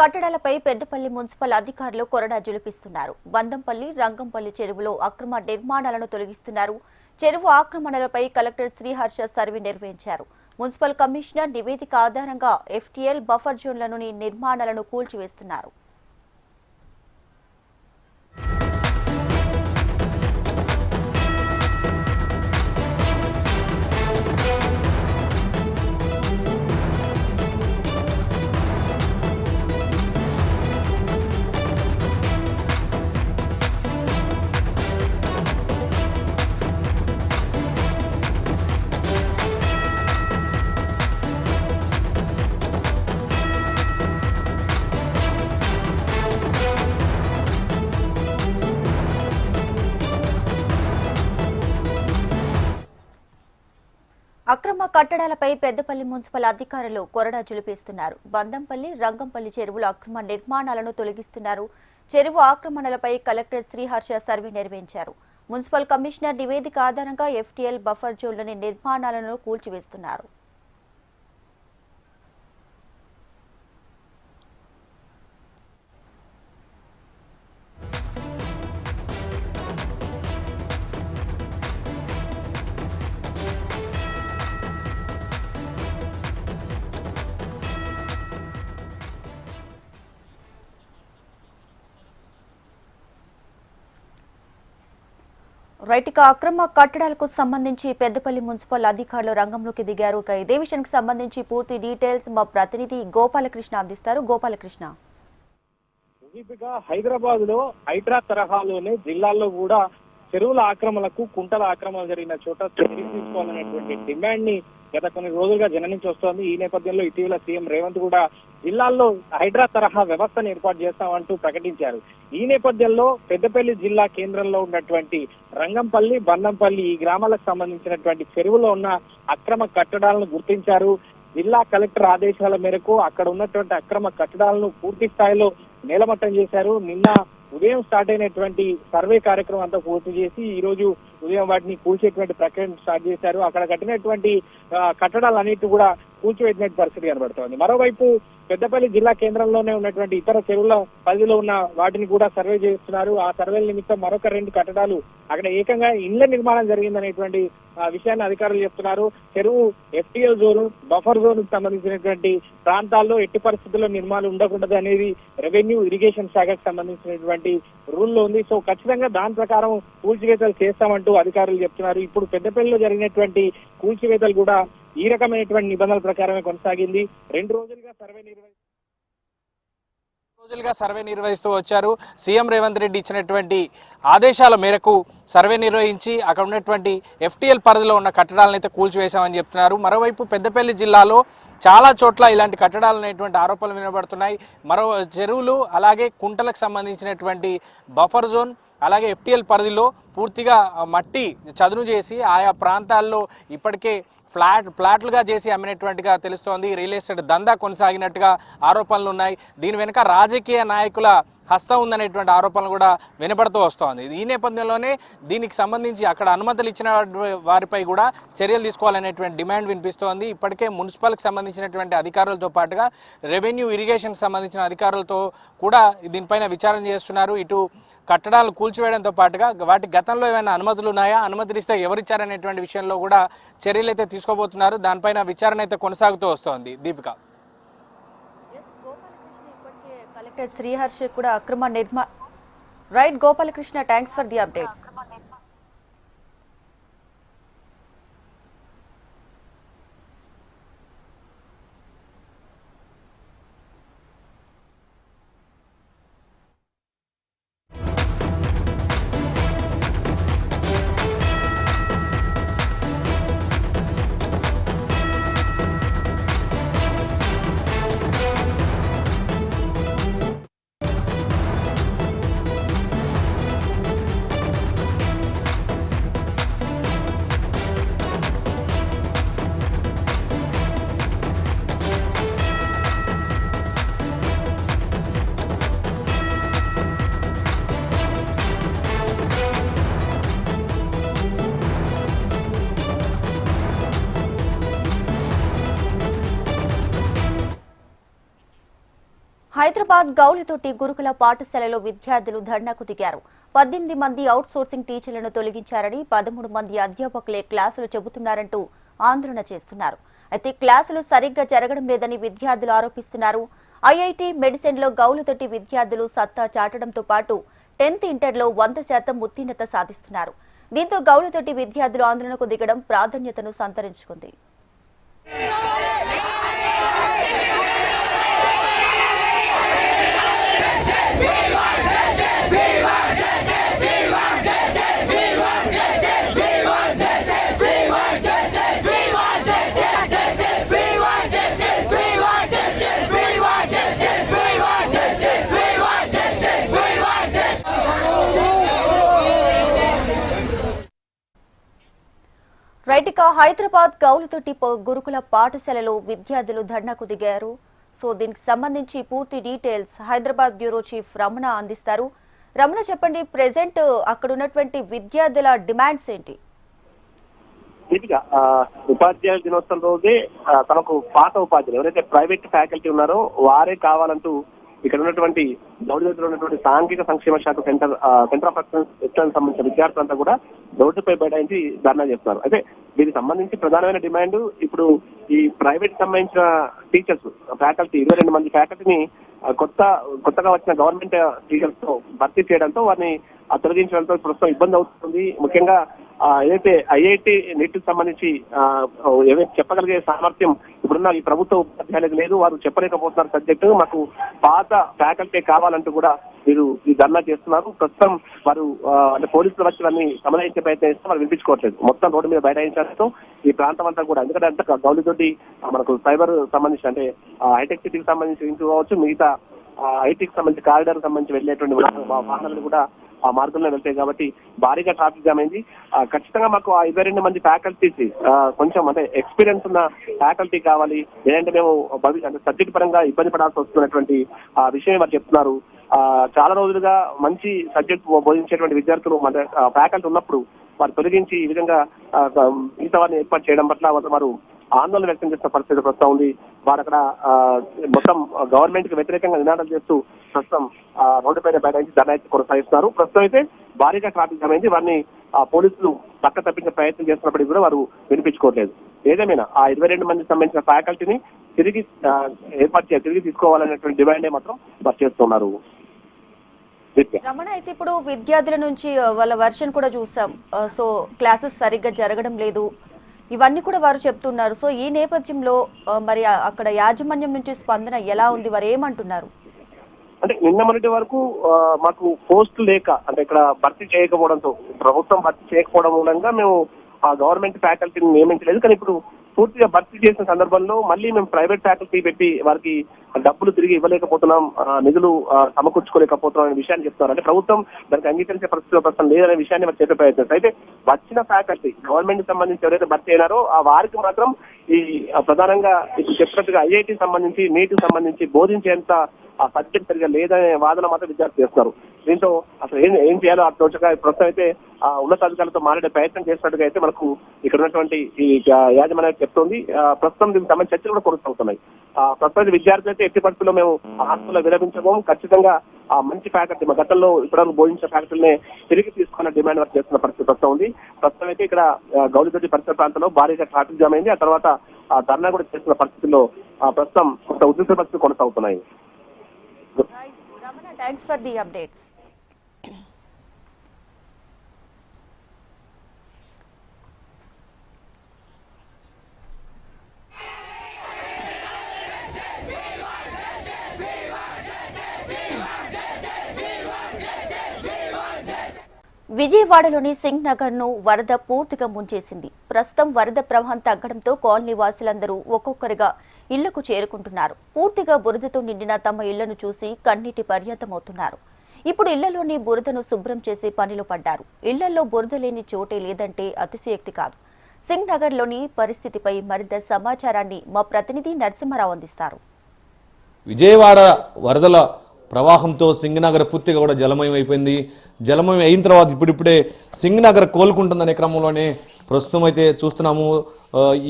కట్టడాలపై Peddapalli municipal అధికారులు కొరడా జులిపిస్తున్నారు. బందంపల్లి రంగంపల్లి చెరువులో అక్రమ నిర్మాణాలను తొలగిస్తున్నారు. చెరువు ఆక్రమణలపై కలెక్టర్ శ్రీహర్ష సర్వే నిర్వహించారు. మున్సిపల్ కమిషనర్ నివేదిక ఆధారంగా ఎఫ్టీఎల్ బఫర్ జోన్లలోని నిర్మాణాలను కూల్చివేస్తున్నారు. కట్టడాలపై పెద్దపల్లి మున్సిపల్ అధికారులు కొరడా జులిపిస్తున్నారు బందంపల్లి రంగంపల్లి చెరువుల అక్రమ నిర్మాణాలను తొలగిస్తున్నారు. చెరువు ఆక్రమణలపై కలెక్టర్ శ్రీహర్ష సర్వే నిర్వహించారు. మున్సిపల్ కమిషనర్ నివేదిక ఆధారంగా ఎఫ్టీఎల్ బఫర్ జోన్లోని నిర్మాణాలను కూల్చివేస్తున్నారు. రైట్ ఇక అక్రమ కట్టడాలకు సంబంధించి పెద్దపల్లి మున్సిపల్ అధికారులు రంగంలోకి దిగారు. ఇక ఇదే విషయానికి సంబంధించి పూర్తి డీటెయిల్స్ మా ప్రతినిధి గోపాలకృష్ణ అందిస్తారు. గోపాలకృష్ణ. హైదరాబాద్లో హైడ్రా తరహాలోనే జిల్లాల్లో కూడా చెరువుల ఆక్రమణకు కుంటల ఆక్రమణ జరిగిన చోట చర్యలు తీసుకోవాలనేటువంటి డిమాండ్ని గత కొన్ని రోజులుగా జననించి వస్తోంది. ఈ నేపథ్యంలో ఇటీవల సీఎం రేవంత్ కూడా జిల్లాల్లో హైడ్రా తరహా వ్యవస్థను ఏర్పాటు చేస్తామంటూ ప్రకటించారు. ఈ నేపథ్యంలో పెద్దపల్లి జిల్లా కేంద్రంలో ఉన్నటువంటి రంగంపల్లి బందంపల్లి ఈ గ్రామాలకు సంబంధించినటువంటి చెరువులో ఉన్న అక్రమ కట్టడాలను గుర్తించారు. జిల్లా కలెక్టర్ ఆదేశాల మేరకు అక్కడ ఉన్నటువంటి అక్రమ కట్టడాలను పూర్తి స్థాయిలో నేలమట్టం చేశారు. నిన్న ఉదయం స్టార్ట్ అయినటువంటి సర్వే కార్యక్రమం అంతా పూర్తి చేసి ఈ రోజు ఉదయం వాటిని కూల్చేటువంటి ప్రక్రియను స్టార్ట్ చేశారు. అక్కడ కట్టినటువంటి కట్టడాలన్నిటి కూడా కూల్చివేసినట్టు పరిస్థితి కనబడుతోంది. మరోవైపు పెద్దపల్లి జిల్లా కేంద్రంలోనే ఉన్నటువంటి ఇతర చెరువుల పరిధిలో ఉన్న వాటిని కూడా సర్వే చేస్తున్నారు. ఆ సర్వేల నిమిత్తం మరొక రెండు కట్టడాలు అక్కడ ఏకంగా ఇండ్ల నిర్మాణం జరిగిందనేటువంటి ఆ, విషయాన్ని అధికారులు చెప్తున్నారు. చెరువు ఎఫ్టీఎల్ జోన్ బఫర్ జోన్కు సంబంధించినటువంటి ప్రాంతాల్లో ఎట్టి పరిస్థితుల్లో నిర్మాణం ఉండకూడదు అనేది రెవెన్యూ ఇరిగేషన్ శాఖకు సంబంధించినటువంటి రూల్లో ఉంది. సో ఖచ్చితంగా దాని ప్రకారం కూల్చివేతలు చేస్తామంటూ అధికారులు చెప్తున్నారు. ఇప్పుడు పెద్దపల్లిలో జరిగినటువంటి కూల్చివేతలు కూడా ఈ రకమైనటువంటి నిబంధనల ప్రకారమే కొనసాగింది. రెండు రోజులుగా సర్వే నిర్వహించారు రోజులుగా సర్వే నిర్వహిస్తూ వచ్చారు. సీఎం రేవంత్ రెడ్డి ఇచ్చినటువంటి ఆదేశాల మేరకు సర్వే నిర్వహించి అక్కడ ఉన్నటువంటి ఎఫ్టీఎల్ పరిధిలో ఉన్న కట్టడాలను అయితే కూల్చివేశామని చెప్తున్నారు. మరోవైపు పెద్దపల్లి జిల్లాలో చాలా చోట్ల ఇలాంటి కట్టడాలు అనేటువంటి ఆరోపణలు వినబడుతున్నాయి. మరో చెరువులు అలాగే కుంటలకు సంబంధించినటువంటి బఫర్ జోన్ అలాగే ఎఫ్టీఎల్ పరిధిలో పూర్తిగా మట్టి చదును చేసి ఆయా ప్రాంతాల్లో ఇప్పటికే ఫ్లాట్ ఫ్లాట్లుగా చేసి అమ్మినటువంటిగా తెలుస్తోంది. రియల్ ఎస్టేట్ దందా కొనసాగినట్టుగా ఆరోపణలు ఉన్నాయి. దీని వెనుక రాజకీయ నాయకుల హస్తం ఉందనేటువంటి ఆరోపణలు కూడా వినపడుతూ వస్తోంది. ఈ నేపథ్యంలోనే దీనికి సంబంధించి అక్కడ అనుమతులు ఇచ్చిన వారిపై కూడా చర్యలు తీసుకోవాలనేటువంటి డిమాండ్ వినిపిస్తోంది. ఇప్పటికే మున్సిపల్కి సంబంధించినటువంటి అధికారులతో పాటుగా రెవెన్యూ ఇరిగేషన్కి సంబంధించిన అధికారులతో కూడా దీనిపైన విచారణ చేస్తున్నారు. ఇటు కట్టడాలు కూల్చివేయడంతో పాటుగా వాటి గతంలో ఏమైనా అనుమతులు ఉన్నాయా? అనుమతులు ఇస్తే ఎవరిచ్చారనేటువంటి విషయంలో కూడా చర్యలు అయితే తీసుకోబోతున్నారు. దానిపైన విచారణ అయితే కొనసాగుతూ వస్తోంది. దీపిక. కలెక్టర్ కూడా అక్రమ నిర్మా right Gopalakrishna thanks for the updates Hyderabad Gowlidoddi గురుకుల పాఠశాలలో విద్యార్థులు ధర్నాకు దిగారు. పద్దెనిమిది మంది అవుట్ సోర్సింగ్ టీచర్లను తొలగించారని పదమూడు మంది అధ్యాపకులే క్లాసులు చెబుతున్నారంటూ ఆందోళన చేస్తున్నారు. అయితే క్లాసులు సరిగ్గా జరగడం లేదని విద్యార్థులు ఆరోపిస్తున్నారు. ఐఐటి మెడిసిన్లో గౌలుతోటి విద్యార్థులు సత్తా చాటడంతో పాటు టెన్త్ ఇంటర్లో వంద శాతం ఉత్తీర్ణత సాధిస్తున్నారు. దీంతో గౌలుతోటి విద్యార్థులు ఆందోళనకు దిగడం ప్రాధాన్యతను సంతరించుకుంది. రైట్ ఇక హైదరాబాద్ గౌలుతోటి గురుకుల పాఠశాలలో విద్యార్థులు ధర్నాకు దిగారు. సో దీనికి సంబంధించి పూర్తి details Hyderabad bureau chief Ramana అందిస్తారు. రమణ చెప్పండి ప్రెసెంట్ అక్కడ ఉన్నటువంటి విద్యార్థుల డిమాండ్స్ ఏంటి? దీపిక ఉపాధ్యాయుల దినోత్సవం రోజే తనకు పాత ఉపాధ్యాయులు ఎవరైతే ప్రైవేట్ ఫ్యాకల్టీ ఉన్నారో వారే కావాలంటూ ఇక్కడ ఉన్నటువంటి గౌడీలో ఉన్నటువంటి సాంఘిక సంక్షేమ శాఖ సెంటర్ సెంటర్ ఆఫ్ ఎక్సలెన్స్ సంబంధించిన విద్యార్థులంతా కూడా రోడ్డుపై బైఠాయించి ధర్నా చేస్తున్నారు. అయితే దీనికి సంబంధించి ప్రధానమైన డిమాండ్ ఇప్పుడు ఈ ప్రైవేట్ సంబంధించిన టీచర్స్ ఫ్యాకల్టీ ఇరవై రెండు మంది ఫ్యాకల్టీని కొత్త కొత్తగా వచ్చిన గవర్నమెంట్ టీచర్స్తో భర్తీ చేయడంతో వారిని తొలగించడంతో ప్రస్తుతం ఇబ్బంది అవుతుంది. ముఖ్యంగా ఏదైతే ఐఐటి నీట్ సంబంధించి ఏదైతే చెప్పగలిగే సామర్థ్యం ఇప్పుడున్న ఈ ప్రభుత్వ ఉపాధ్యాయులకు లేదు. వారు చెప్పలేకపోతున్నారు సబ్జెక్టు. మాకు పాత ఫ్యాకల్టీ కావాలంటూ కూడా వీరు ఈ ధర్నా చేస్తున్నారు. ప్రస్తుతం వారు అంటే పోలీసులు వచ్చి వారిని సమన్వయించే ప్రయత్నం చేస్తే వారు వినిపించుకోవట్లేదు. మొత్తం రోడ్డు మీద బైఠాయించడంతో ఈ ప్రాంతం అంతా కూడా. ఎందుకంటే అంత గౌలితోటి మనకు సైబర్ సంబంధించి అంటే హైటెక్ సిటీకి సంబంధించి ఇంటూ కావచ్చు మిగతా ఐటీకి సంబంధించి కారిడార్ సంబంధించి వెళ్ళేటువంటి వాహనాలు కూడా ఆ మార్గంలో వెళ్తాయి కాబట్టి భారీగా ట్రాఫిక్ జామ్ అయింది. ఖచ్చితంగా మాకు ఆ ఇరవై రెండు మంది ఫ్యాకల్టీస్ కొంచెం అంటే ఎక్స్పీరియన్స్ ఉన్న ఫ్యాకల్టీ కావాలి. లేదంటే మేము భవి అంటే సబ్జెక్ట్ పరంగా ఇబ్బంది పడాల్సి వస్తున్నటువంటి ఆ విషయం వారు చెప్తున్నారు. ఆ, చాలా రోజులుగా మంచి సబ్జెక్ట్ బోధించేటువంటి విద్యార్థులు మన ఫ్యాకల్టీ ఉన్నప్పుడు వారు తొలగించి ఈ విధంగా మిగతా వారిని ఏర్పాటు చేయడం పట్ల వారు ఆందోళన వ్యక్తం చేసిన పరిస్థితి ప్రస్తుతం ఉంది. వారు అక్కడ మొత్తం గవర్నమెంట్కి వ్యతిరేకంగా నినాదాలు చేస్తూ ప్రస్తుతం రోడ్డు పైన బైఠాయించి ధర్నా అయితే కొనసాగిస్తున్నారు. ప్రస్తుతం అయితే భారీగా ట్రాఫిక్ జామ్ అయింది. వారిని ఆ, పోలీసులు పక్క తప్పించే ప్రయత్నం చేస్తున్నప్పటికీ కూడా వారు వినిపించుకోవట్లేదు. ఏదేమైనా ఆ ఇరవై రెండు మందికి సంబంధించిన ఫ్యాకల్టీని తిరిగి ఏర్పాటు చేయాలి తిరిగి తీసుకోవాలనేటువంటి డిమాండే మాత్రం వారు చేస్తున్నారు. రమణ అయితే ఇప్పుడు విద్యార్థుల నుంచి వాళ్ళ వర్షన్ కూడా చూసాం. సో క్లాసెస్ సరిగ్గా జరగడం లేదు. ఇవన్నీ కూడా వారు చెప్తున్నారు. సో ఈ నేపథ్యంలో మరి అక్కడ యాజమాన్యం నుంచి స్పందన ఎలా ఉంది? వారు ఏమంటున్నారు? అంటే నిన్న మొన్నటి వరకు మాకు పోస్ట్ లేక అంటే ఇక్కడ భర్తీ చేయకపోవడంతో ప్రభుత్వం భర్తీ చేయకపోవడం మూలంగా మేము ఆ గవర్నమెంట్ ఫ్యాకల్టీని నియమించలేదు. కానీ ఇప్పుడు పూర్తిగా భర్తీ చేసిన సందర్భంలో మళ్ళీ మేము ప్రైవేట్ ఫ్యాకల్టీ పెట్టి వారికి డబ్బులు తిరిగి ఇవ్వలేకపోతున్నాం నిధులు సమకూర్చుకోలేకపోతున్నాం అనే విషయాన్ని చెప్తున్నారు. అంటే ప్రభుత్వం దానికి అంగీకరించే పరిస్థితిలో ప్రస్తుతం లేదనే విషయాన్ని వారు చెప్పే ప్రయత్నం అయితే వచ్చిన ఫ్యాకల్టీ గవర్నమెంట్ సంబంధించి ఎవరైతే భర్తీ అయినారో ఆ వారికి మాత్రం ఈ ప్రధానంగా ఇప్పుడు చెప్పినట్టుగా ఐఐటి సంబంధించి నీటికి సంబంధించి బోధించేంత ఆ సబ్జెక్ట్ సరిగా లేదనే వాదన మాత్రం విద్యార్థులు చేస్తున్నారు దీంతో అసలు ఏం ఏం చేయాలో ఆ తోచగా ప్రస్తుతం అయితే ఆ ఉన్నతాధికారులతో మాట్లాడే ప్రయత్నం చేసినట్టుగా అయితే మనకు ఇక్కడ ఉన్నటువంటి ఈ యాజమాన్యం చెప్తోంది. ఆ, ప్రస్తుతం దీనికి సంబంధించి చర్చలు కూడా కొనసాగుతున్నాయి. ఆ, ప్రస్తుతం విద్యార్థులు అయితే ఎట్టి పరిస్థితుల్లో మేము హాస్టల్లో విలపించము ఖచ్చితంగా ఆ మంచి ఫ్యాకల్టీ మా గతంలో ఇప్పటివరకు బోధించిన ఫ్యాకల్టీనే తిరిగి తీసుకున్న డిమాండ్ వర్క్ చేస్తున్న పరిస్థితి ప్రస్తుతం ఉంది. ప్రస్తుతం అయితే ఇక్కడ గౌలిగడ్డి పరిసర ప్రాంతంలో భారీగా ట్రాఫిక్ జామ్ అయింది. ఆ తర్వాత ఆ ధర్నా కూడా చేస్తున్న పరిస్థితుల్లో ఆ, ప్రస్తుతం కొంత ఉద్రిక్త పరిస్థితులు కొనసాగుతున్నాయి. Ramana thanks for the updates విజయవాడలోని సింగ్ నగర్ను వరద పూర్తిగా ముంచేసింది. ప్రస్తుతం వరద ప్రవాహం తగ్గడంతో కాలనీ వాసులందరూ ఒక్కొక్కరిగా ఇళ్ళకు చేరుకుంటున్నారు. పూర్తిగా బురదతో నిండిన తమ ఇళ్ళను చూసి కన్నీటి పర్యంతమవుతున్నారు. ఇప్పుడు ఇళ్ళలోని బురదను శుభ్రం చేసే పనిలో పడ్డారు. ఇళ్ళలో బురద లేని చోటే లేదంటే అతిశయోక్తి కాదు. సింగ్ నగర్లోని పరిస్థితిపై మరింత సమాచారాన్ని మా ప్రతినిధి నరసింహారావు అందిస్తారు. విజయవాడ వరదల ప్రవాహంతో సింగనగర్ పూర్తిగా కూడా జలమయం అయిపోయింది. జలమయం అయిన తర్వాత ఇప్పుడిప్పుడే సింగనగర్ కోలుకుంటుందనే క్రమంలోనే ప్రస్తుతం అయితే చూస్తున్నాము.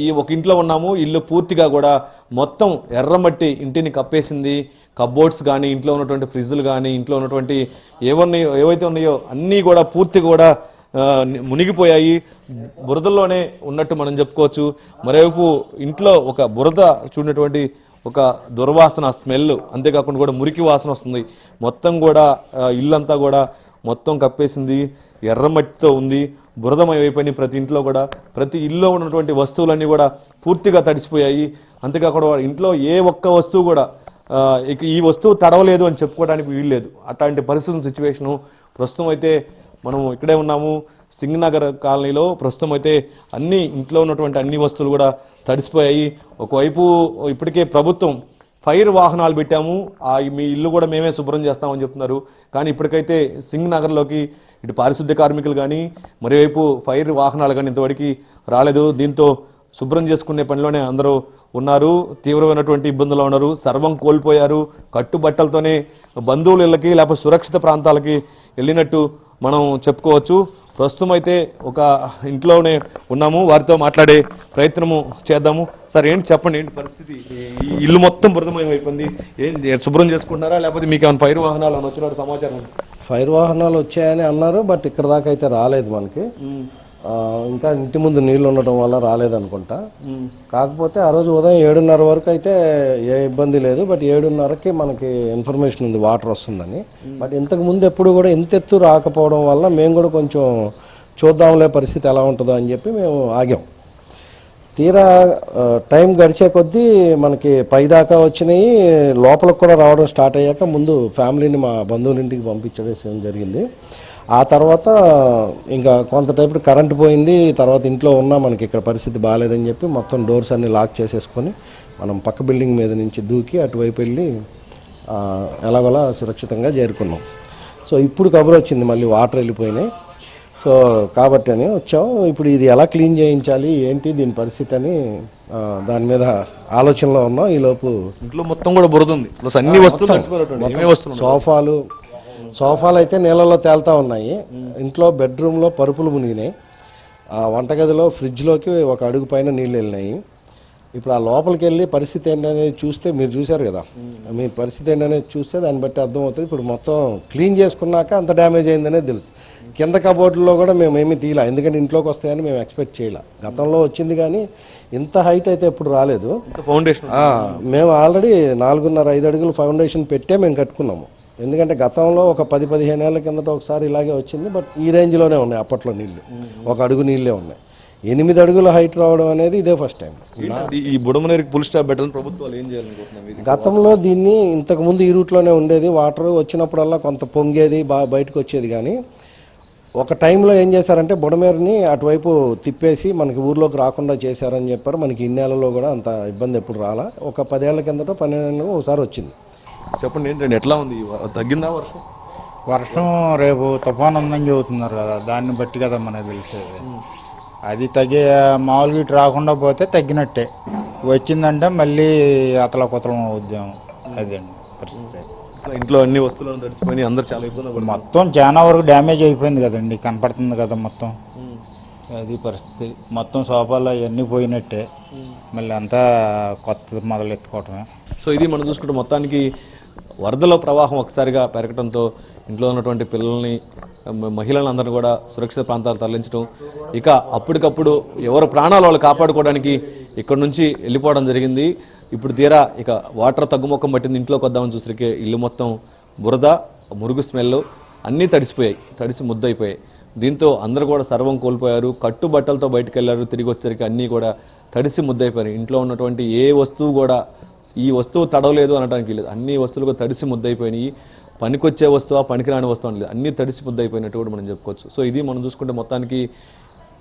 ఈ ఒక ఇంట్లో ఉన్నాము ఇల్లు పూర్తిగా కూడా మొత్తం ఎర్రమట్టి ఇంటిని కప్పేసింది. కబోర్డ్స్ కానీ ఇంట్లో ఉన్నటువంటి ఫ్రిడ్జ్లు కానీ ఇంట్లో ఉన్నటువంటి ఏవన్నాయో ఏవైతే ఉన్నాయో అన్నీ కూడా పూర్తిగా కూడా మునిగిపోయాయి. బురదల్లోనే ఉన్నట్టు మనం చెప్పుకోవచ్చు. మరోవైపు ఇంట్లో ఒక బురద చూడినటువంటి ఒక దుర్వాసన స్మెల్ అంతేకాకుండా కూడా మురికి వాసన వస్తుంది. మొత్తం కూడా ఇల్లంతా కూడా మొత్తం కప్పేసింది. ఎర్రమట్టితో ఉంది. బురదమయం అయిపోయినాయి ప్రతి ఇంట్లో కూడా. ప్రతి ఇల్లు ఉన్నటువంటి వస్తువులన్నీ కూడా పూర్తిగా తడిసిపోయాయి. అంతేకాకుండా ఇంట్లో ఏ ఒక్క వస్తువు కూడా ఇక ఈ వస్తువు తడవలేదు అని చెప్పుకోవడానికి వీలు లేదు. అట్లాంటి పరిస్థితుల సిచ్యువేషను ప్రస్తుతం అయితే మనం ఇక్కడే ఉన్నాము. సింగనగర్ కాలనీలో ప్రస్తుతం అయితే అన్ని ఇంట్లో ఉన్నటువంటి అన్ని వస్తువులు కూడా తడిసిపోయాయి. ఒకవైపు ఇప్పటికే ప్రభుత్వం ఫైర్ వాహనాలు పెట్టాము. ఆ మీ ఇల్లు కూడా మేమే శుభ్రం చేస్తామని చెప్తున్నారు. కానీ ఇప్పటికైతే సింగ్ నగర్లోకి ఇటు పారిశుద్ధ్య కార్మికులు కానీ మరోవైపు ఫైర్ వాహనాలు కానీ ఇంతవరకు రాలేదు. దీంతో శుభ్రం చేసుకునే పనిలోనే అందరూ ఉన్నారు. తీవ్రమైనటువంటి ఇబ్బందులు ఉన్నారు. సర్వం కోల్పోయారు. కట్టుబట్టలతోనే బంధువుల ఇళ్ళకి లేకపోతే సురక్షిత ప్రాంతాలకి వెళ్ళినట్టు మనం చెప్పుకోవచ్చు. ప్రస్తుతం అయితే ఒక ఇంట్లోనే ఉన్నాము. వారితో మాట్లాడే ప్రయత్నము చేద్దాము. సార్ ఏంటి చెప్పండి? ఏంటి పరిస్థితి? ఈ ఇల్లు మొత్తం బురదమయం అయిపోయింది. ఏం శుభ్రం చేసుకుంటున్నారా? లేకపోతే మీకు ఏమైనా ఫైర్ వాహనాలు ఏమైనా వచ్చినట్టు సమాచారం ఫైర్ వాహనాలు వచ్చాయని అన్నారు బట్ ఇక్కడ దాకా అయితే రాలేదు మనకి. ఇంకా ఇంటి ముందు నీళ్ళు ఉండటం వల్ల రాలేదనుకుంటా. కాకపోతే ఆ రోజు ఉదయం ఏడున్నర వరకు అయితే ఏ ఇబ్బంది లేదు బట్ ఏడున్నరకి మనకి ఇన్ఫర్మేషన్ ఉంది వాటర్ వస్తుందని. బట్ ఇంతకు ముందు ఎప్పుడు కూడా ఇంత ఎత్తు రాకపోవడం వల్ల మేము కూడా కొంచెం చూద్దాంలే పరిస్థితి ఎలా ఉంటుందో అని చెప్పి మేము ఆగాం. తీరా టైం గడిచే కొద్దీ మనకి పైదాకా వచ్చినాయి లోపలికి కూడా రావడం స్టార్ట్ అయ్యాక ముందు ఫ్యామిలీని మా బంధువుల ఇంటికి పంపించడం జరిగింది. ఆ తర్వాత ఇంకా కొంత టైపు కరెంట్ పోయింది తర్వాత ఇంట్లో ఉన్నా మనకి ఇక్కడ పరిస్థితి బాగాలేదని చెప్పి మొత్తం డోర్స్ అన్నీ లాక్ చేసేసుకొని మనం పక్క బిల్డింగ్ మీద నుంచి దూకి అటువైపు వెళ్ళి ఎలాగోలా సురక్షితంగా చేరుకున్నాం. సో ఇప్పుడు కబురు వచ్చింది మళ్ళీ వాటర్ వెళ్ళిపోయినాయి. సో కాబట్టి అని వచ్చాం. ఇప్పుడు ఇది ఎలా క్లీన్ చేయించాలి ఏంటి దీని పరిస్థితి అని దాని మీద ఆలోచనలో ఉన్నాం. ఈలోపు ఇంట్లో మొత్తం కూడా బురద ఉంది ప్లస్ అన్ని వస్తువులు? సోఫాలు సోఫాలు అయితే నీళ్ళలో తేలుతా ఉన్నాయి. ఇంట్లో బెడ్రూమ్లో పరుపులు మునిగినాయి. ఆ వంటగదిలో ఫ్రిడ్జ్లోకి ఒక అడుగు పైన నీళ్ళు వెళ్ళినాయి. ఇప్పుడు ఆ లోపలికి వెళ్ళి పరిస్థితి ఏంటనేది చూస్తే మీరు చూశారు కదా. మీ పరిస్థితి ఏంటనేది చూస్తే దాన్ని బట్టి అర్థమవుతుంది. ఇప్పుడు మొత్తం క్లీన్ చేసుకున్నాక అంత డ్యామేజ్ అయిందనేది తెలుసు. కింద కబోర్డులో కూడా మేము ఏమీ తీయలే. ఎందుకంటే ఇంట్లోకి వస్తాయని మేము ఎక్స్పెక్ట్ చేయలే. గతంలో వచ్చింది కానీ ఇంత హైట్ అయితే ఎప్పుడు రాలేదు. ఫౌండేషన్ మేము ఆల్రెడీ నాలుగున్నర ఐదు అడుగులు ఫౌండేషన్ పెట్టే మేము కట్టుకున్నాము. ఎందుకంటే గతంలో ఒక పది పదిహేను ఏళ్ళ కిందట ఒకసారి ఇలాగే వచ్చింది. బట్ ఈ రేంజ్లోనే ఉన్నాయి అప్పట్లో నీళ్ళు. ఒక అడుగు నీళ్ళే ఉన్నాయి. ఎనిమిది అడుగుల హైట్ రావడం అనేది ఇదే ఫస్ట్ టైం. ఈ- బుడమనేరికి పుల్ స్టాప్ పెట్టాలని ప్రభుత్వాలు ఏం చేయాలనుకుంటున్నాం గతంలో దీన్ని ఇంతకు ముందు ఈ రూట్లోనే ఉండేది. వాటర్ వచ్చినప్పుడల్లా కొంత పొంగేది బాగా బయటకు వచ్చేది కానీ ఒక టైంలో ఏం చేశారంటే బుడమేరుని అటువైపు తిప్పేసి మనకి ఊర్లోకి రాకుండా చేశారని చెప్పారు. మనకి ఇన్నేళ్ళలో కూడా అంత ఇబ్బంది ఎప్పుడు రాలా. ఒక పదేళ్ళ కిందట పన్నెండేళ్ళలో ఒకసారి వచ్చింది. చెప్పండి ఏంటండి ఎట్లా ఉంది? తగ్గిందా వర్షం? వర్షం రేపు తుఫాన్ ఉందని చెబుతున్నారు కదా దాన్ని బట్టి కదా మనకు తెలిసేది. అది తగ్గే మామూలుగా ఇటు రాకుండా పోతే తగ్గినట్టే. వచ్చిందంటే మళ్ళీ అతల కుతలం అవుద్దాం అదండి పరిస్థితి. ఇట్లా అన్ని తడిసిపోయి అందరు చాలా ఇబ్బంది. మొత్తం చాలా వరకు డ్యామేజ్ అయిపోయింది కదండి కనపడుతుంది కదా మొత్తం. అది పరిస్థితి. మొత్తం సోఫాలు అవన్నీ పోయినట్టే. మళ్ళీ అంతా కొత్త మొదలు ఎత్తుకోవటమే. సో ఇది మనం చూసుకుంటే మొత్తానికి వరదల ప్రవాహం ఒకసారిగా పెరగడంతో ఇంట్లో ఉన్నటువంటి పిల్లల్ని మహిళలందరినీ కూడా సురక్షిత ప్రాంతాలు తరలించడం ఇక అప్పటికప్పుడు ఎవరు ప్రాణాలు వాళ్ళు కాపాడుకోవడానికి ఇక్కడ నుంచి వెళ్ళిపోవడం జరిగింది. ఇప్పుడు తీరా ఇక వాటర్ తగ్గుముఖం పట్టింది ఇంట్లోకి వద్దామని చూసరికి ఇల్లు మొత్తం బురద మురుగు స్మెల్ అన్నీ తడిసిపోయాయి తడిసి ముద్దయిపోయాయి. దీంతో అందరూ కూడా సర్వం కోల్పోయారు. కట్టు బట్టలతో బయటకు వెళ్ళారు తిరిగి వచ్చరికి అన్నీ కూడా తడిసి ముద్దయిపోయాయి ఇంట్లో ఉన్నటువంటి ఏ వస్తువు కూడా ఈ వస్తువు తడవలేదు అనడానికి లేదు అన్ని వస్తువులు కూడా తడిసి ముద్దయిపోయినాయి. పనికొచ్చే వస్తువు పనికిరాని వస్తువు అని లేదు. అన్నీ తడిసి ముద్దయిపోయినట్టు కూడా మనం చెప్పుకోవచ్చు. సో ఇది మనం చూసుకుంటే మొత్తానికి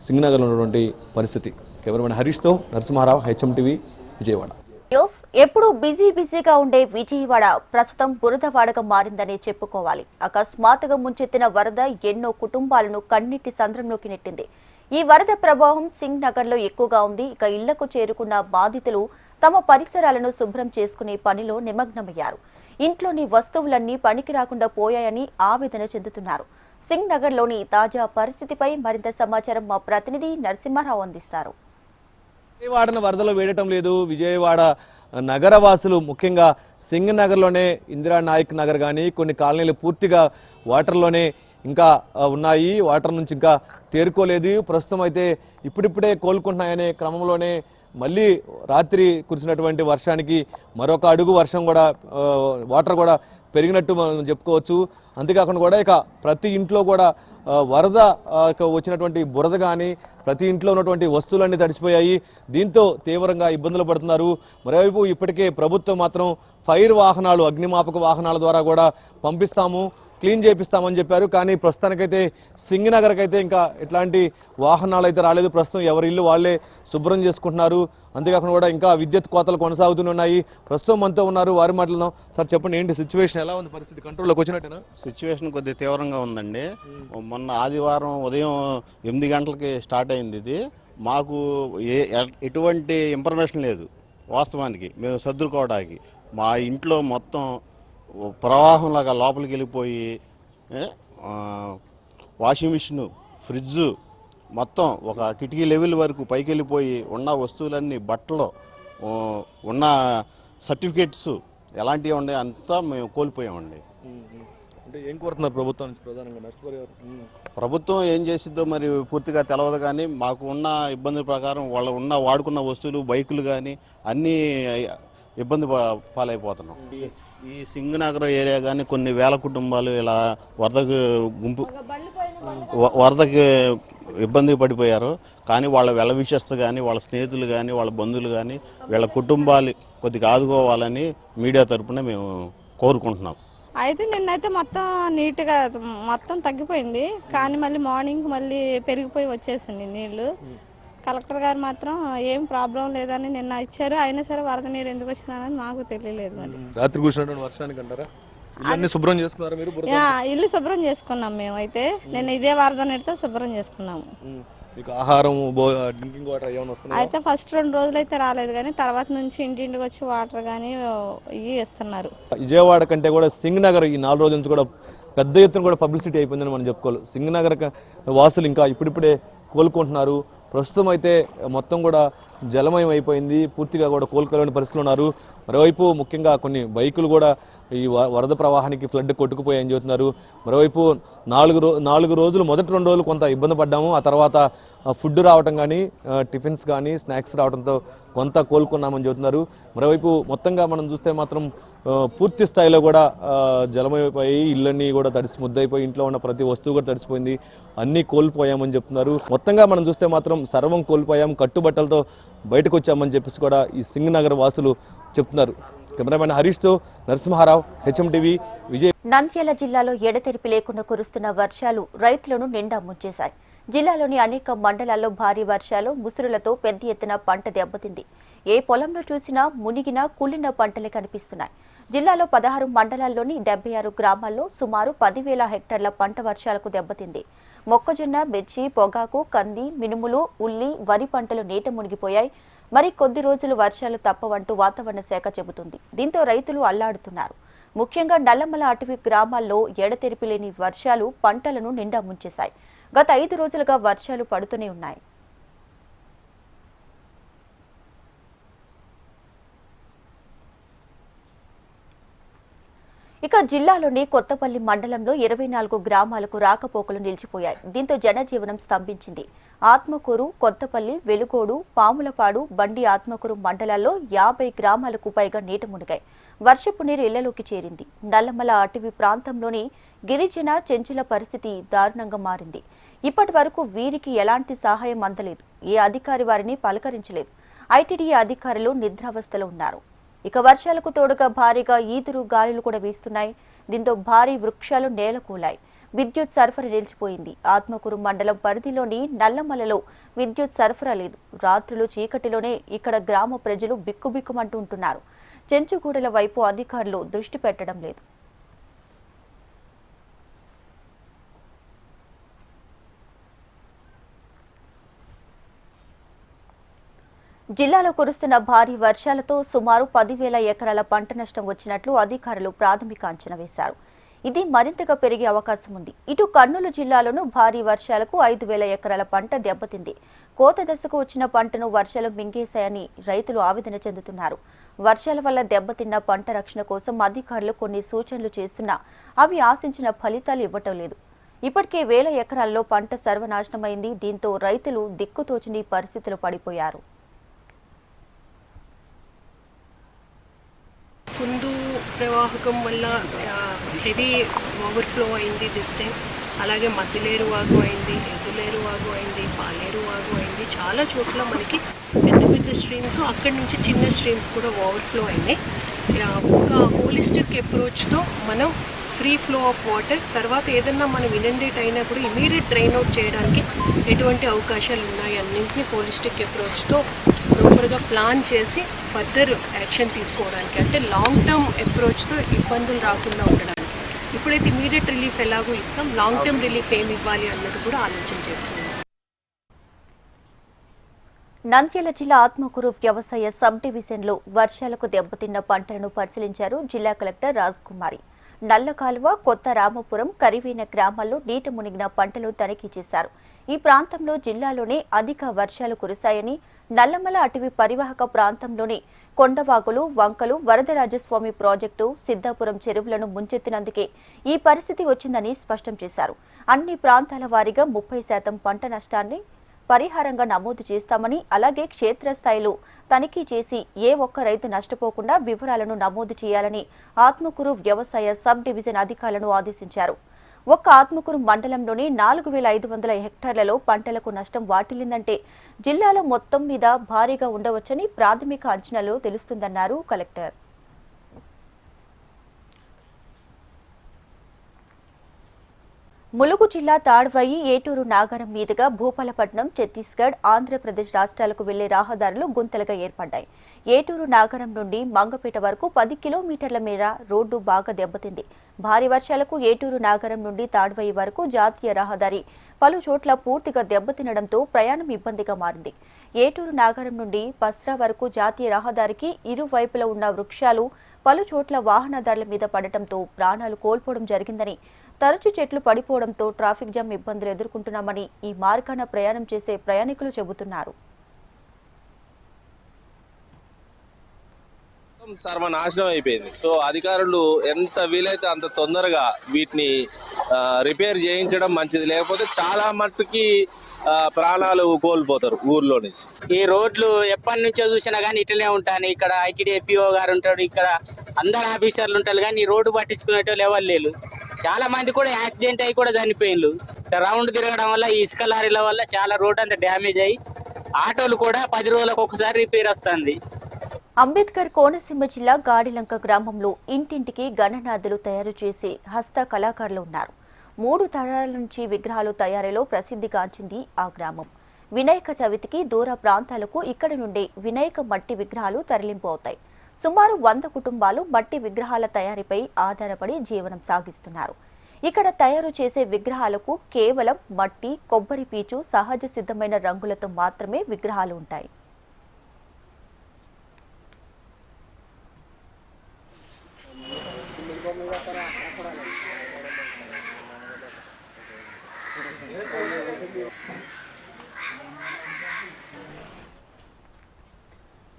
సింగనగర్లో ఉన్నటువంటి పరిస్థితి. కెమెరామెన్ హరీష్తో నరసింహారావు హెచ్ఎం టీవీ విజయవాడ. ఎప్పుడు ఎప్పుడూ బిజీ బిజీగా ఉండే విజయవాడ ప్రస్తుతం బురదవాడగా మారిందని చెప్పుకోవాలి. అకస్మాత్తుగా ముంచెత్తిన వరద ఎన్నో కుటుంబాలను కన్నీటి సంద్రంలోకి నెట్టింది. ఈ వరద ప్రభావం సింగ్ నగర్లో ఎక్కువగా ఉంది. ఇక ఇళ్ళకు చేరుకున్న బాధితులు తమ పరిసరాలను శుభ్రం చేసుకునే పనిలో నిమగ్నమయ్యారు. ఇంట్లోని వస్తువులన్నీ పనికి రాకుండా పోయాయని ఆవేదన చెందుతున్నారు. సింగ్ నగర్లోని తాజా పరిస్థితిపై మరింత సమాచారం మా ప్రతినిధి నరసింహారావు అందిస్తారు. విజయవాడను వరదలు వేయటం లేదు. విజయవాడ నగరవాసులు ముఖ్యంగా సింగ్ నగర్లోనే ఇందిరా నాయక్ నగర్ కానీ కొన్ని కాలనీలు పూర్తిగా వాటర్లోనే ఇంకా ఉన్నాయి. వాటర్ నుంచి ఇంకా తేరుకోలేదు. ప్రస్తుతం అయితే ఇప్పుడిప్పుడే కోలుకుంటున్నాయనే క్రమంలోనే మళ్ళీ రాత్రి కురిసినటువంటి వర్షానికి మరొక అడుగు వర్షం కూడా వాటర్ కూడా పెరిగినట్టు మనం చెప్పుకోవచ్చు. అంతేకాకుండా కూడా ఇక ప్రతి ఇంట్లో కూడా వరద వచ్చినటువంటి బురద కానీ ప్రతి ఇంట్లో ఉన్నటువంటి వస్తువులన్నీ తడిసిపోయాయి. దీంతో తీవ్రంగా ఇబ్బందులు పడుతున్నారు. మరోవైపు ఇప్పటికే ప్రభుత్వం మాత్రం ఫైర్ వాహనాలు అగ్నిమాపక వాహనాల ద్వారా కూడా పంపిస్తాము. క్లీన్ చేపిస్తామని చెప్పారు. కానీ ప్రస్తుతానికైతే సింగనగర్కి అయితే ఇంకా ఎట్లాంటి వాహనాలు అయితే రాలేదు. ప్రస్తుతం ఎవరి ఇల్లు వాళ్ళే శుభ్రం చేసుకుంటున్నారు. అంతేకాకుండా కూడా ఇంకా విద్యుత్ కోతలు కొనసాగుతూనే ఉన్నాయి. ప్రస్తుతం మనతో ఉన్నారు. వారి మాటలను సార్ చెప్పండి ఏంటి సిచ్యువేషన్ ఎలా ఉంది పరిస్థితి? కంట్రోల్లోకి వచ్చినట్టేనా? సిచ్యువేషన్ కొద్దిగా తీవ్రంగా ఉందండి. మొన్న ఆదివారం ఉదయం ఎనిమిది గంటలకి స్టార్ట్ అయింది ఇది. మాకు ఏ ఎటువంటి ఇన్ఫర్మేషన్ లేదు వాస్తవానికి. మేము సర్దుకోవడానికి. మా ఇంట్లో మొత్తం ప్రవాహంలాగా లోపలికి వెళ్ళిపోయి వాషింగ్ మిషన్ ఫ్రిడ్జ్ మొత్తం ఒక కిటికీ లెవెల్ వరకు పైకి వెళ్ళిపోయి ఉన్న వస్తువులన్నీ బట్టలు ఉన్న సర్టిఫికేట్స్ ఎలాంటివి ఉండే అంతా మేము కోల్పోయామండి. అంటే ఏం కోరుతున్నారు ప్రభుత్వం నుంచి ప్రధానంగా? నష్టపరిహారం ప్రభుత్వం ఏం చేసిద్దో మరి పూర్తిగా తెలవదు కానీ మాకు ఉన్న ఇబ్బందుల ప్రకారం వాళ్ళ ఉన్న వాడుకున్న వస్తువులు బైకులు కానీ అన్నీ ఇబ్బంది పాలైపోతున్నాం. ఈ- ఈ సింగనగర్ ఏరియా కానీ కొన్ని వేల కుటుంబాలు ఇలా వరదకు గుంపు వ- వరదకి ఇబ్బంది పడిపోయారు. కానీ వాళ్ళ వెల విషస్తు కానీ వాళ్ళ స్నేహితులు కానీ వాళ్ళ బంధువులు కానీ వీళ్ళ కుటుంబాలు కొద్దిగా ఆదుకోవాలని మీడియా తరపున మేము కోరుకుంటున్నాం. అయితే నిన్నైతే మొత్తం నీట్గా మొత్తం తగ్గిపోయింది. కానీ మళ్ళీ మార్నింగ్ మళ్ళీ పెరిగిపోయి వచ్చేసింది నీళ్ళు. కలెక్టర్ గారు మాత్రం ఏం ప్రాబ్లం లేదని నిన్న ఇచ్చారు. అయినా సరే వరద నీరు ఎందుకు వచ్చిందని మాకు తెలియలేదు మరి. రాత్రి కూర్చున్నటువంటి వర్షానికి అంటారా? ఇవన్నీ శుభ్రం చేసుకున్నారా మీరు? ఇల్లు శుభ్రం చేసుకున్నాం మేము. అయితే నిన్న ఇదే వరద నీటితో శుభ్రం చేసుకున్నాము. ఉమ్. మీకు ఆహారం డ్రింకింగ్ వాటర్ ఏమైనా వస్తున్నాయి? అయితే ఫస్ట్ రెండు రోజులు అయితే రాలేదు కానీ తర్వాత నుంచి ఇంటింటికి వచ్చి వాటర్ కానీ ఇవి ఇస్తున్నారు విజయవాడ కంటే కూడా సింగ్ నగర్ ఈ నాలుగు రోజుల నుంచి కూడా పెద్ద ఎత్తున కూడా పబ్లిసిటీ అయిపోయిందని మనం చెప్పుకోవాలి. సింగ్ నగర్ వాసులు ఇంకా ఇప్పుడిప్పుడే కోలుకుంటున్నారు. ప్రస్తుతం అయితే మొత్తం కూడా జలమయం అయిపోయింది పూర్తిగా కూడా కోలుకోలేని పరిస్థితులు ఉన్నారు. మరోవైపు ముఖ్యంగా కొన్ని బైకులు కూడా ఈ వ- వరద ప్రవాహానికి ఫ్లడ్ కొట్టుకుపోయాయని చెబుతున్నారు. మరోవైపు నాలుగు రో నాలుగు రోజులు మొదటి రెండు రోజులు కొంత ఇబ్బంది పడ్డాము. ఆ తర్వాత ఫుడ్ రావటం కానీ టిఫిన్స్ కానీ స్నాక్స్ రావడంతో కొంత కోలుకున్నామని చెబుతున్నారు. మరోవైపు మొత్తంగా మనం చూస్తే మాత్రం పూర్తి స్థాయిలో కూడా జలమైపోయి ఇళ్ళన్నీ కూడా తడిసి ముద్దయిపోయి ఇంట్లో ఉన్న ప్రతి వస్తువు కూడా తడిసిపోయింది. అన్నీ కోల్పోయామని చెప్తున్నారు. మొత్తంగా మనం చూస్తే మాత్రం సర్వం కోల్పోయాం. కట్టుబట్టలతో బయటకు వచ్చామని చెప్పేసి కూడా ఈ సింగ్ నగర్ వాసులు చెప్తున్నారు. కెమెరామెన్ హరీష్తో నరసింహారావు హెచ్ఎండివి విజయ్. నంద్యాల జిల్లాలో ఎడతెరిపి లేకుండా కురుస్తున్న వర్షాలు రైతులను నిండా ముంచేశాయి. జిల్లాలోని అనేక మండలాల్లో భారీ వర్షాలు ముసురులతో పెద్ద ఎత్తున పంట దెబ్బతింది. ఏ పొలంలో చూసినా మునిగిన కుళ్ళిన పంటలే కనిపిస్తున్నాయి. జిల్లాలో పదహారు మండలాల్లోని డెబ్బై ఆరు గ్రామాల్లో సుమారు పదివేల హెక్టార్ల పంట వర్షాలకు దెబ్బతింది. మొక్కజొన్న మిర్చి పొగాకు కంది మినుములు ఉల్లి వరి పంటలు నీట మునిగిపోయాయి. మరి కొద్ది రోజులు వర్షాలు తప్పవంటూ వాతావరణ శాఖ చెబుతుంది. దీంతో రైతులు అల్లాడుతున్నారు. ముఖ్యంగా నల్లమల అటవీ గ్రామాల్లో ఎడతెరిపి లేని వర్షాలు పంటలను నిండా ముంచేశాయి. గత ఐదు రోజులుగా వర్షాలు పడుతూనే ఉన్నాయి. ఇక జిల్లాలోని కొత్తపల్లి మండలంలో ఇరవై నాలుగు గ్రామాలకు రాకపోకలు నిలిచిపోయాయి. దీంతో జనజీవనం స్తంభించింది. ఆత్మకూరు కొత్తపల్లి వెలుగోడు పాములపాడు బండి ఆత్మకూరు మండలాల్లో యాభై గ్రామాలకు పైగా నీట మునిగాయి. వర్షపు నీరు ఇళ్ళలోకి చేరింది. నల్లమల అటవీ ప్రాంతంలోని గిరిజన చెంచుల పరిస్థితి దారుణంగా మారింది. ఇప్పటి వరకు వీరికి ఎలాంటి సహాయం అందలేదు. ఏ అధికారి వారిని పలకరించలేదు. ఐటీడీ అధికారులు నిద్రావస్థలో ఉన్నారు. ఇక వర్షాలకు తోడుగా భారీగా ఈదురు గాలులు కూడా వీస్తున్నాయి. దీంతో భారీ వృక్షాలు నేలకూలాయి. విద్యుత్ సరఫరా నిలిచిపోయింది. ఆత్మకూరు మండలం పరిధిలోని నల్లమలలో విద్యుత్ సరఫరా లేదు. రాత్రులు చీకటిలోనే ఇక్కడ గ్రామ ప్రజలు బిక్కుబిక్కుమంటూ ఉంటున్నారు. చెంచుగూడల వైపు అధికారులు దృష్టి పెట్టడం లేదు. జిల్లాలో కురుస్తున్న భారీ వర్షాలతో సుమారు పదివేల ఎకరాల పంట నష్టం వచ్చినట్లు అధికారులు ప్రాథమిక అంచనా వేశారు. ఇది మరింతగా పెరిగే అవకాశం ఉంది. ఇటు కర్నూలు జిల్లాలోనూ భారీ వర్షాలకు ఐదు వేల ఎకరాల పంట దెబ్బతింది. కోత దశకు వచ్చిన పంటను వర్షాలు మింగేశాయని రైతులు ఆవేదన చెందుతున్నారు. వర్షాల వల్ల దెబ్బతిన్న పంట రక్షణ కోసం అధికారులు కొన్ని సూచనలు చేస్తున్నా అవి ఆశించిన ఫలితాలు ఇవ్వటం లేదు. ఇప్పటికే వేల ఎకరాల్లో పంట సర్వనాశనమైంది. దీంతో రైతులు దిక్కుతోచని పరిస్థితులు పడిపోయారు. కుందు ప్రవాహకం వల్ల హెవీ ఓవర్ఫ్లో అయింది దిస్ టైం అలాగే మద్దిలేరు వాగు అయింది ఎద్దులేరు వాగు అయింది పాలేరు వాగు అయింది. చాలా చోట్ల మనకి పెద్ద పెద్ద స్ట్రీమ్స్ అక్కడి నుంచి చిన్న స్ట్రీమ్స్ కూడా ఓవర్ఫ్లో అయినాయి. ఒక హోలిస్టిక్ అప్రోచ్తో మనం ఫ్రీ ఫ్లో ఆఫ్ వాటర్ తర్వాత ఏదన్నా మనం ఇనండేట్ అయినా కూడా ఇమీడియట్ డ్రైన్ అవుట్ చేయడానికి ఎటువంటి అవకాశాలు ఉన్నాయి అన్నింటినీ హోలిస్టిక్ అప్రోచ్తో ప్రాపర్గా ప్లాన్ చేసి ఫర్దర్ యాక్షన్ తీసుకోవడానికి అంటే లాంగ్ టర్మ్ అప్రోచ్తో ఇబ్బందులు రాకుండా ఉండడానికి. ఇప్పుడైతే ఇమీడియట్ రిలీఫ్ ఎలాగో ఇస్తాం లాంగ్ టర్మ్ రిలీఫ్ ఏమి ఇవ్వాలి అన్నది కూడా ఆలోచన చేస్తున్నాం. నంద్యాల జిల్లా ఆత్మకూరు వ్యవసాయ సబ్ డివిజన్లో వర్షాలకు దెబ్బతిన్న పంటలను పరిశీలించారు జిల్లా కలెక్టర్ రాజ్ కుమారి. నల్ల కాలువ కొత్త రామపురం కరివీన గ్రామాల్లో నీట మునిగిన పంటలు తనిఖీ చేశారు. ఈ ప్రాంతంలో జిల్లాలోనే అధిక వర్షాలు కురిశాయని నల్లమల అటవీ పరివాహక ప్రాంతంలోని కొండవాగులు వంకలు వరదరాజస్వామి ప్రాజెక్టు సిద్ధాపురం చెరువులను ముంచెత్తినందుకే ఈ పరిస్థితి వచ్చిందని స్పష్టం చేశారు. అన్ని ప్రాంతాల వారీగా ముప్పై శాతం పంట నష్టాన్ని పరిహారంగా నమోదు చేస్తామని అలాగే క్షేత్రస్థాయిలో తనిఖీ చేసి ఏ ఒక్క రైతు నష్టపోకుండా వివరాలను నమోదు చేయాలని ఆత్మకూరు వ్యవసాయ సబ్ డివిజన్ అధికారులను ఆదేశించారు. ఒక్క ఆత్మకూరు మండలంలోని నాలుగు వేల ఐదు వందల హెక్టార్లలో పంటలకు నష్టం వాటిల్లిందంటే జిల్లాలో మొత్తం మీద భారీగా ఉండవచ్చని ప్రాథమిక అంచనాలో తెలుస్తుందన్నారు కలెక్టర్. ములుగు జిల్లా తాడ్వాయి ఏటూరు నాగరం మీదుగా భూపాలపట్నం ఛత్తీస్గఢ్ ఆంధ్రప్రదేశ్ రాష్ట్రాలకు వెళ్ళే రహదారులు గుంతలుగా ఏర్పడ్డాయి. ఏటూరు నాగరం నుండి మంగపేట వరకు పది కిలోమీటర్ల మేర రోడ్డు బాగా దెబ్బతింది. భారీ వర్షాలకు ఏటూరు నాగరం నుండి తాడ్వాయి వరకు జాతీయ రహదారి పలు చోట్ల పూర్తిగా దెబ్బతినడంతో ప్రయాణం ఇబ్బందిగా మారింది. ఏటూరు నాగరం నుండి పస్రా వరకు జాతీయ రహదారికి ఇరువైపులా ఉన్న వృక్షాలు పలు చోట్ల వాహనదారుల మీద పడటంతో ప్రాణాలు కోల్పోవడం జరిగిందని తరచు చెట్లు పడిపోవడంతో ట్రాఫిక్ జామ్ ఇబ్బందులు ఎదుర్కొంటున్నామని ఈ మార్గాన ప్రయాణం చేసే ప్రయాణికులు చెబుతున్నారు. సర్వ నాశనం అయిపోయింది. సో అధికారులు ఎంత వీలైతే అంత తొందరగా వీటిని రిపేర్ చేయించడం మంచిది. లేకపోతే చాలా మట్టుకి ప్రాణాలు కోల్పోతారు ఊర్లో నుంచి. ఈ రోడ్లు ఎప్పటి నుంచో చూసినా కానీ ఇట్లనే ఉంటాను. ఇక్కడ ఐటీడీ పిఓ గారు ఉంటాడు ఇక్కడ అందరు ఆఫీసర్లు ఉంటారు కానీ ఈ రోడ్డు పట్టించుకునేటోళ్ళు ఎవరు లేరు. చాలా మంది కూడా యాక్సిడెంట్ అయ్యి కూడా చనిపోయిన్లు ఇట్లా రౌండ్ తిరగడం వల్ల ఈ ఇసుక లారీల వల్ల చాలా రోడ్ అంతా డ్యామేజ్ అయ్యి ఆటోలు కూడా పది రోజులకు ఒకసారి రిపేర్ వస్తుంది. అంబేద్కర్ కోనసీమ జిల్లా గాడిలంక గ్రామంలో ఇంటింటికి గణనాథులు తయారు చేసే హస్త కళాకారులు ఉన్నారు. మూడు తరాల నుంచి విగ్రహాలు తయారీలో ప్రసిద్ధిగాంచింది ఆ గ్రామం. వినాయక చవితికి దూర ప్రాంతాలకు ఇక్కడి నుండే వినాయక మట్టి విగ్రహాలు తరలింపు అవుతాయి. సుమారు వంద కుటుంబాలు మట్టి విగ్రహాల తయారీపై ఆధారపడి జీవనం సాగిస్తున్నారు. ఇక్కడ తయారు చేసే విగ్రహాలకు కేవలం మట్టి కొబ్బరి పీచు సహజ సిద్ధమైన రంగులతో మాత్రమే విగ్రహాలు ఉంటాయి.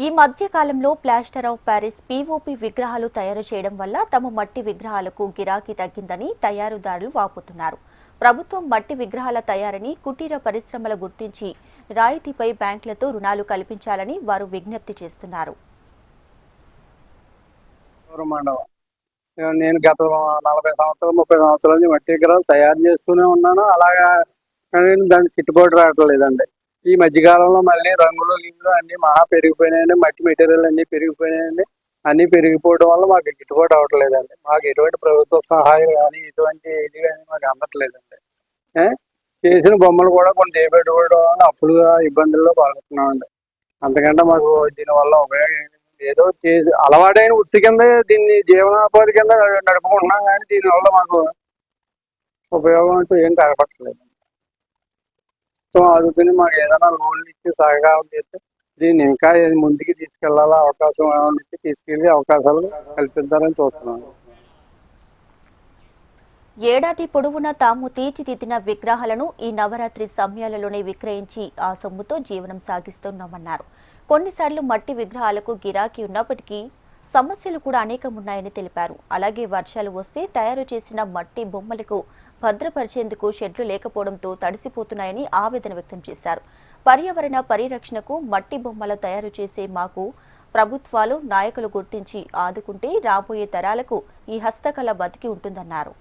ఈ మధ్య కాలంలో ప్లాస్టర్ ఆఫ్ ప్యారిస్ పీఓపీ విగ్రహాలు తయారు చేయడం వల్ల తమ మట్టి విగ్రహాలకు గిరాకీ తగ్గిందని తయారుదారులు వాపుతున్నారు. ప్రభుత్వం మట్టి విగ్రహాల తయారీని కుటీర పరిశ్రమల గుర్తించి రాయితీపై బ్యాంకులతో రుణాలు కల్పించాలని వారు విజ్ఞప్తి చేస్తున్నారు. నేను గత నలభై సంవత్సరాలు ముప్పై సంవత్సరాల నుంచి మట్టి విగ్రహాలు తయారు చేస్తూనే ఉన్నాను. అలాగా కానీ దానికి గిట్టుబాటు రావట్లేదండి. ఈ మధ్యకాలంలో మళ్ళీ రంగులు గింగులు అన్ని మహా పెరిగిపోయినాయండి. మట్టి మెటీరియల్ అన్ని పెరిగిపోయినాయండి. అన్ని పెరిగిపోవడం వల్ల మాకు గిట్టుబాటు అవ్వట్లేదండి. మాకు ఎటువంటి ప్రభుత్వ సహాయం కానీ ఎటువంటి ఇది కానీ మాకు అందట్లేదండి. చేసిన బొమ్మలు కూడా కొన్ని చేపెట్టుకోవడం వల్ల అప్పులుగా ఇబ్బందుల్లో పాల్గొంటున్నామండి. అంతకంటే మాకు దీనివల్ల ఉపయోగం ఏదో చేసి అలవాటైన వృత్తి కింద దీన్ని జీవనోపాధి కింద నడుపుకుంటున్నాం కానీ దీనివల్ల మాకు ఉపయోగం అంటూ ఏం కనపడట్లేదు. సో ఆదుకుని మాకు ఏదైనా లోన్లు ఇచ్చి సహకారం చేస్తే దీన్ని ఇంకా ముందుకు తీసుకెళ్ళాల అవకాశం ఏమైనా తీసుకెళ్ళి అవకాశాలు కల్పిద్దామని చూస్తున్నాను. ఏడాది పొడవునా తాము తీర్చిదిద్దిన విగ్రహాలను ఈ నవరాత్రి సమయాలలోనే విక్రయించి ఆ సొమ్ముతో జీవనం సాగిస్తున్నామన్నారు. కొన్నిసార్లు మట్టి విగ్రహాలకు గిరాకీ ఉన్నప్పటికీ సమస్యలు కూడా అనేకం ఉన్నాయని తెలిపారు. అలాగే వర్షాలు వస్తే తయారు చేసిన మట్టి బొమ్మలకు భద్రపరిచేందుకు షెడ్లు లేకపోవడంతో తడిసిపోతున్నాయని ఆవేదన వ్యక్తం చేశారు. పర్యావరణ పరిరక్షణకు మట్టి బొమ్మలు తయారు చేసే మాకు ప్రభుత్వాలు నాయకులు గుర్తించి ఆదుకుంటే రాబోయే తరాలకు ఈ హస్తకళ బతికి ఉంటుందన్నారు.